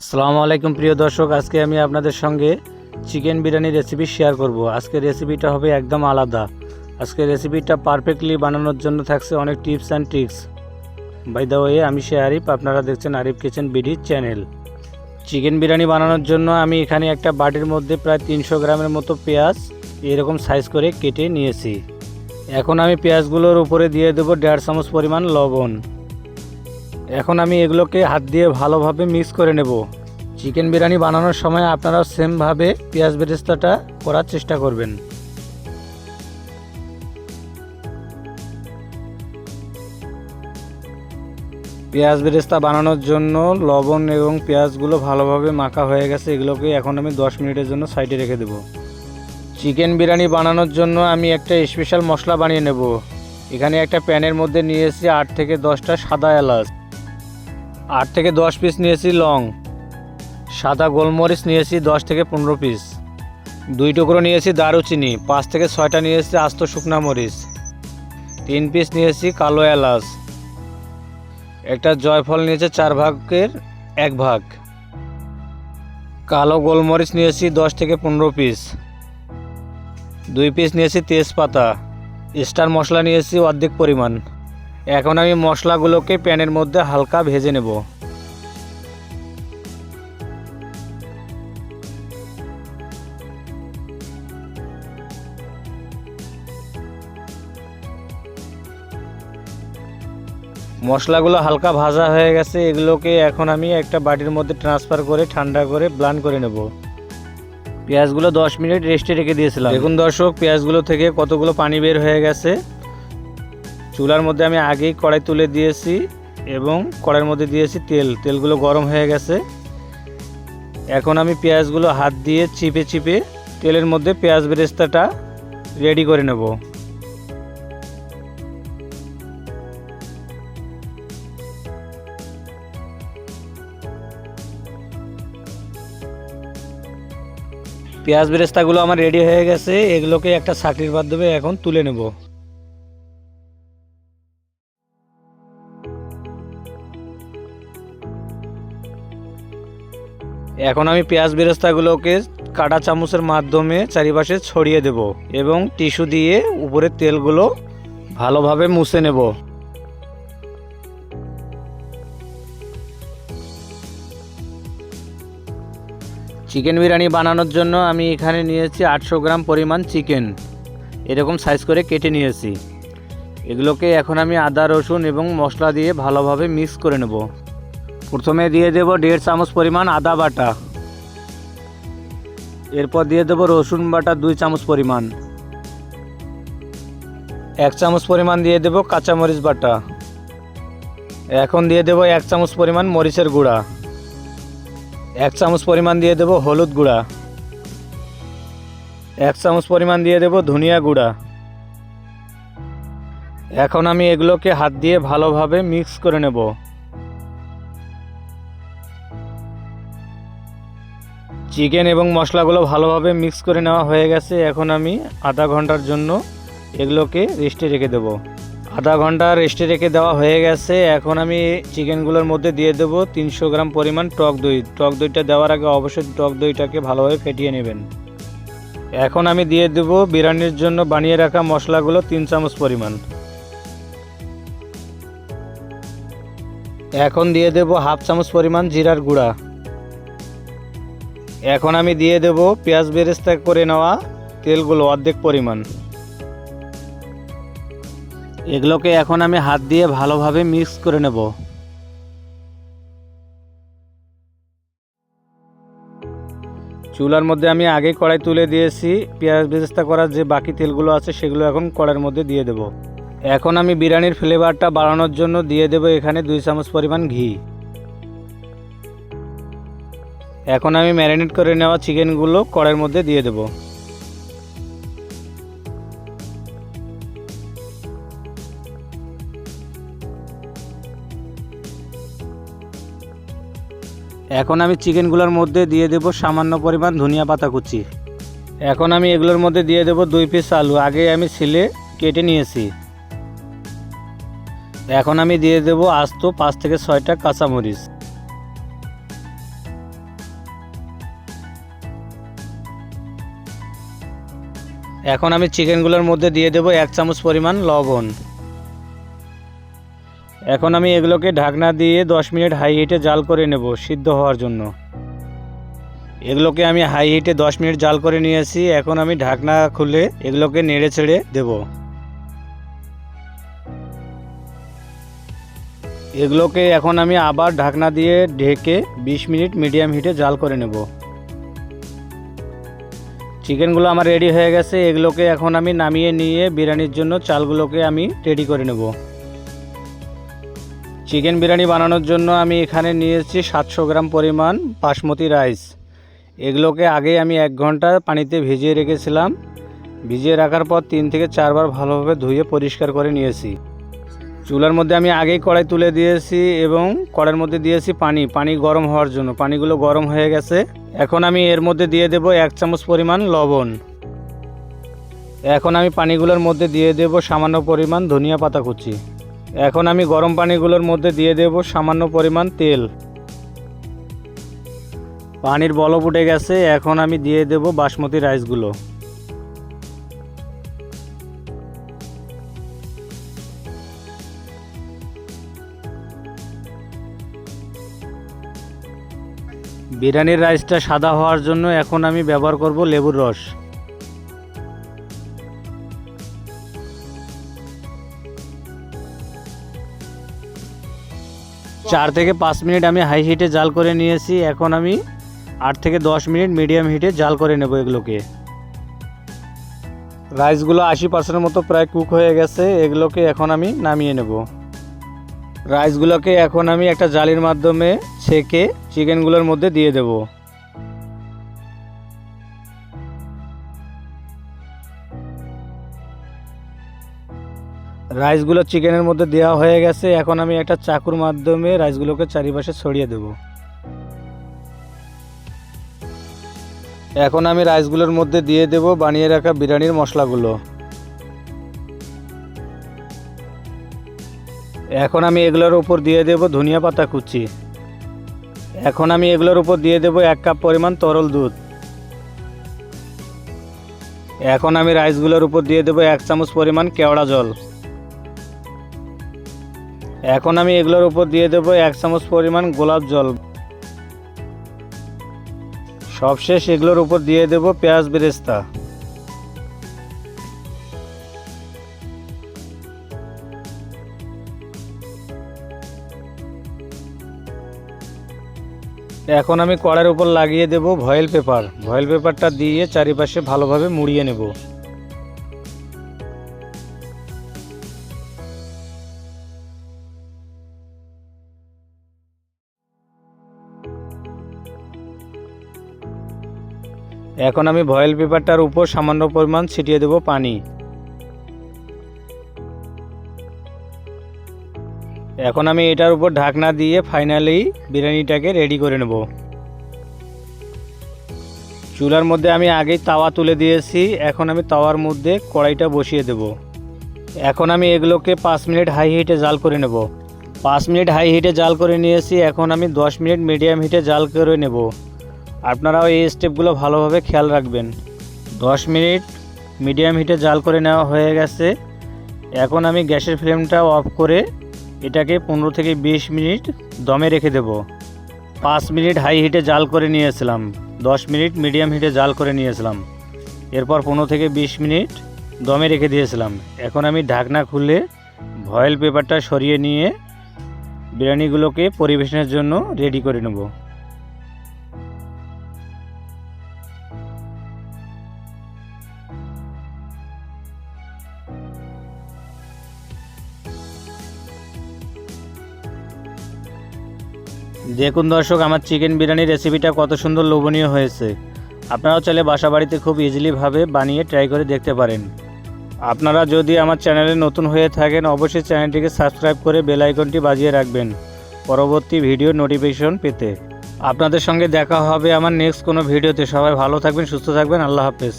আসসালামু আলাইকুম প্রিয় দর্শক, আজকে আমি আপনাদের সঙ্গে চিকেন বিরিয়ানি রেসিপি শেয়ার করব। আজকে রেসিপিটা হবে একদম আলাদা। আজকে রেসিপিটা পারফেক্টলি বানানোর জন্য থাকছে অনেক tips and tricks by the way আমি সে আরিফ, আপনারা দেখছেন Arif kitchen BD channel chicken biryani বানানোর জন্য আমি এখানে একটা বাটির মধ্যে প্রায় তিনশো গ্রামের মতো পেঁয়াজ এরকম সাইজ করে কেটে নিয়েছি। এখন আমি পেঁয়াজগুলোর উপরে দিয়ে দেবো দেড় চামচ পরিমাণ লবণ। এখন আমি এগুলোকে হাত দিয়ে ভালোভাবে মিক্স করে নেব। চিকেন বিরিয়ানি বানানোর সময় আপনারা সেমভাবে পেঁয়াজ বেরেস্তাটা করার চেষ্টা করবেন। পেঁয়াজ বেরেস্তা বানানোর জন্য লবণ এবং পেঁয়াজগুলো ভালোভাবে মাখা হয়ে গেছে, এগুলোকে এখন আমি দশ মিনিটের জন্য সাইডে রেখে দেব। চিকেন বিরিয়ানি বানানোর জন্য আমি একটা স্পেশাল মশলা বানিয়ে নেব। এখানে একটা প্যানের মধ্যে নিয়েছি আট থেকে দশটা সাদা এলাচ। আট থেকে দশ পিস নিয়েছি লং, সাদা গোলমরিচ নিয়েছি দশ থেকে পনেরো পিস দুই টুকরো নিয়েছি দারুচিনি, পাঁচ থেকে ছয়টা নিয়েছি আস্ত শুকনা মরিচ, তিন পিস নিয়েছি কালো এলাচ, একটা জয়ফল নিয়েছে চার ভাগের এক ভাগ, কালো গোলমরিচ নিয়েছি দশ থেকে পনেরো পিস দুই পিস নিয়েছি তেজপাতা, স্টার মশলা নিয়েছি অর্ধেক পরিমাণ এখন আমি মশলাগুলোকে প্যানের মধ্যে হালকা ভেজে নেব। মশলাগুলো হালকা ভাজা হয়ে গেছে, এগুলোকে এখন আমি একটা বাটির মধ্যে ট্রান্সফার করে ঠান্ডা করে ব্লান করে নেব। পেঁয়াজগুলো দশ মিনিট রেস্টে রেখে দিয়েছিলাম। দেখুন দর্শক, পেঁয়াজগুলো থেকে কতগুলো পানি বের হয়ে গেছে। চুলার মধ্যে আমি আগেই কড়াই তুলে দিয়েছি এবং কড়াইয়ের মধ্যে দিয়েছি তেল। তেলগুলো গরম হয়ে গেছে। এখন আমি পেঁয়াজগুলো হাত দিয়ে চিপে চিপে তেলের মধ্যে পেঁয়াজ বেরেস্তাটা রেডি করে নেব। পেঁয়াজ বেরেস্তাগুলো আমার রেডি হয়ে গেছে। এগুলোকে একটা ছাকরির মাধ্যমে এখন তুলে নেব। এখন আমি পেঁয়াজ বেরেস্তাগুলোকে কাটা চামচের মাধ্যমে চারিপাশে ছড়িয়ে দেব এবং টিস্যু দিয়ে উপরের তেলগুলো ভালোভাবে মুছে নেব। চিকেন বিরিয়ানি বানানোর জন্য আমি এখানে নিয়েছি আটশো গ্রাম পরিমাণ চিকেন। এরকম সাইজ করে কেটে নিয়েছি। এগুলোকে এখন আমি আদা, রসুন এবং মশলা দিয়ে ভালোভাবে মিক্স করে নেব। প্রথমে দিয়ে দেব দেড় চামচ পরিমাণ আদা বাটা। এরপর দিয়ে দেব রসুন বাটা দুই চামচ পরিমাণ। এক চামচ পরিমাণ দিয়ে দেব কাঁচামরিচ বাটা। এখন দিয়ে দেব এক চামচ পরিমাণ মরিচের গুঁড়া। এক চামচ পরিমাণ দিয়ে দেব হলুদ গুঁড়া। এক চামচ পরিমাণ দিয়ে দেব ধনিয়া গুঁড়া। এখন আমি এগুলোকে হাত দিয়ে ভালোভাবে মিক্স করে নেব। চিকেন এবং মশলাগুলো ভালোভাবে মিক্স করে নেওয়া হয়ে গেছে। এখন আমি আধা ঘণ্টার জন্য এগুলোকে রেস্টে রেখে দেব। আধা ঘণ্টা রেস্টে রেখে দেওয়া হয়ে গেছে। এখন আমি চিকেনগুলোর মধ্যে দিয়ে দেব তিনশো গ্রাম পরিমাণ টক দই। টক দইটা দেওয়ার আগে অবশ্যই টক দইটাকে ভালোভাবে ফেটিয়ে নেবেন। এখন আমি দিয়ে দেব বিরিয়ানির জন্য বানিয়ে রাখা মশলাগুলো তিন চামচ পরিমাণ। এখন দিয়ে দেব হাফ চামচ পরিমাণ জিরার গুঁড়া। এখন আমি দিয়ে দেব পেঁয়াজ বেরেস্তা করে নেওয়া তেলগুলো অর্ধেক পরিমাণ। এগুলোকে এখন আমি হাত দিয়ে ভালোভাবে মিক্স করে নেব। চুলার মধ্যে আমি আগে কড়াই তুলে দিয়েছি। পেঁয়াজ বেরেস্তা করার যে বাকি তেলগুলো আছে, সেগুলো এখন কড়াইয়ের মধ্যে দিয়ে দেব। এখন আমি বিরিয়ানির ফ্লেভারটা বাড়ানোর জন্য দিয়ে দেব এখানে দুই চামচ পরিমাণ ঘি। এখন আমি ম্যারিনেট করে নেওয়া চিকেনগুলো কড়ের মধ্যে দিয়ে দেব। এখন আমি চিকেনগুলোর মধ্যে দিয়ে দেব সামান্য পরিমাণ ধনিয়া পাতা কুচি। এখন আমি এগুলোর মধ্যে দিয়ে দেব দুই পিস আলু, আগে আমি ছিলে কেটে নিয়েছি। এখন আমি দিয়ে দেব আস্ত পাঁচ থেকে ছয়টা কাঁচামরিচ। এখন আমি চিকেনগুলোর মধ্যে দিয়ে দেবো এক চামচ পরিমাণ লবণ। এখন আমি এগুলোকে ঢাকনা দিয়ে দশ মিনিট হাই হিটে জাল করে নেব সিদ্ধ হওয়ার জন্য। এগুলোকে আমি হাই হিটে দশ মিনিট জাল করে নিয়েছি, এখন আমি ঢাকনা খুলে এগুলোকে নেড়ে ছেড়ে দেব। এগুলোকে এখন আমি আবার ঢাকনা দিয়ে ঢেকে বিশ মিনিট মিডিয়াম হিটে জাল করে নেব। চিকেনগুলো আমার রেডি হয়ে গেছে, এগুলোকে এখন আমি নামিয়ে নিয়ে বিরিয়ানির জন্য চালগুলোকে আমি রেডি করে নেব। চিকেন বিরিয়ানি বানানোর জন্য আমি এখানে নিয়েছি সাতশো গ্রাম পরিমাণ বাসমতি রাইস এগুলোকে আগে আমি এক ঘণ্টা পানিতে ভিজিয়ে রেখেছিলাম। ভিজিয়ে রাখার পর তিন থেকে চারবার ভালোভাবে ধুয়ে পরিষ্কার করে নিয়েছি। চুলার মধ্যে আমি আগেই কড়াই তুলে দিয়েছি এবং কড়াইয়ের মধ্যে দিয়েছি পানি। পানি গরম হওয়ার জন্য। পানিগুলো গরম হয়ে গেছে। এখন আমি এর মধ্যে দিয়ে দেব এক চামচ পরিমাণ লবণ। এখন আমি পানিগুলোর মধ্যে দিয়ে দেব সামান্য পরিমাণ ধনিয়া পাতা কুচি। এখন আমি গরম পানিগুলোর মধ্যে দিয়ে দেব সামান্য পরিমাণ তেল। পানির বলব উঠে গেছে। এখন আমি দিয়ে দেব বাসমতি রাইসগুলো। বিরিয়ানির রাইসটা সাদা হওয়ার জন্য এখন আমি ব্যবহার করব লেবুর রস। চার থেকে পাঁচ মিনিট আমি হাই হিটে জাল করে নিয়েছি। এখন আমি আট থেকে দশ মিনিট মিডিয়াম হিটে জাল করে নেব এগুলোকে। রাইসগুলো আশি পার্সেন্টের মতো প্রায় কুক হয়ে গেছে। এগুলোকে এখন আমি নামিয়ে নেব। রাইসগুলোকে এখন আমি একটা জালির মাধ্যমে ছেঁকে চিকেনগুলোর মধ্যে দিয়ে দেব। রাইসগুলো চিকেনের মধ্যে দেওয়া হয়ে গেছে। এখন আমি একটা চাকুর মাধ্যমে রাইসগুলোকে চারিপাশে ছড়িয়ে দেব। এখন আমি রাইসগুলোর মধ্যে দিয়ে দেব বানিয়ে রাখা বিরিয়ানির মশলাগুলো। এখন আমি এগুলোর উপর দিয়ে দেব ধনিয়া পাতা কুচি। এখন আমি এগুলোর উপর দিয়ে দেব এক কাপ পরিমাণ তরল দুধ। এখন আমি রাইসগুলোর উপর দিয়ে দেব এক চামচ পরিমাণ কেওড়া জল। এখন আমি এগুলোর উপর দিয়ে দেব এক চামচ পরিমাণ গোলাপ জল। সবশেষ এগুলোর উপর দিয়ে দেব পেঁয়াজ বেরেস্তা। এখন আমি কড়ার উপর লাগিয়ে দেব ভয়েল পেপার। ভয়েল পেপারটা দিয়ে চারিপাশে ভালোভাবে মুড়িয়ে নেব। এখন আমি ভয়েল পেপারটার উপর সামান্য পরিমাণ ছিটিয়ে দেব পানি। এখন আমি এটার উপর ঢাকনা দিয়ে ফাইনালি বিরিয়ানিটাকে রেডি করে নেব। চুলার মধ্যে আমি আগেই তাওয়া তুলে দিয়েছি, এখন আমি তাওয়ার মধ্যে কড়াইটা বসিয়ে দেব। এখন আমি এগুলোকে পাঁচ মিনিট হাই হিটে জাল করে নেব। পাঁচ মিনিট হাই হিটে জাল করে নিয়েছি, এখন আমি দশ মিনিট মিডিয়াম হিটে জাল করে নেব। আপনারাও এই স্টেপগুলো ভালোভাবে খেয়াল রাখবেন। দশ মিনিট মিডিয়াম হিটে জাল করে নেওয়া হয়ে গেছে। এখন আমি গ্যাসের ফ্লেমটা অফ করে এটাকে পনেরো থেকে বিশ মিনিট দমে রেখে দেব। পাঁচ মিনিট হাই হিটে জাল করে নিয়েছিলাম। দশ মিনিট মিডিয়াম হিটে জাল করে নিয়েছিলাম। এরপর পনেরো থেকে বিশ মিনিট দমে রেখে দিয়েছিলাম। এখন আমি ঢাকনা খুলে ভয়েল পেপারটা সরিয়ে নিয়ে বিরিয়ানিগুলোকে পরিবেশনের জন্য রেডি করে নেব। দেখুন দর্শক, আমার চিকেন বিরিয়ানির রেসিপিটা কত সুন্দর লোভনীয় হয়েছে। আপনারাও চাইলে বাসা বাড়িতে খুব ইজিলিভাবে বানিয়ে ট্রাই করে দেখতে পারেন। আপনারা যদি আমার চ্যানেলে নতুন হয়ে থাকেন, অবশ্যই চ্যানেলটিকে সাবস্ক্রাইব করে বেল আইকনটি বাজিয়ে রাখবেন পরবর্তী ভিডিও নোটিফিকেশন পেতে। আপনাদের সঙ্গে দেখা হবে আমার নেক্সট কোনো ভিডিওতে সবাই ভালো থাকবেন, সুস্থ থাকবেন, আল্লাহ হাফেজ।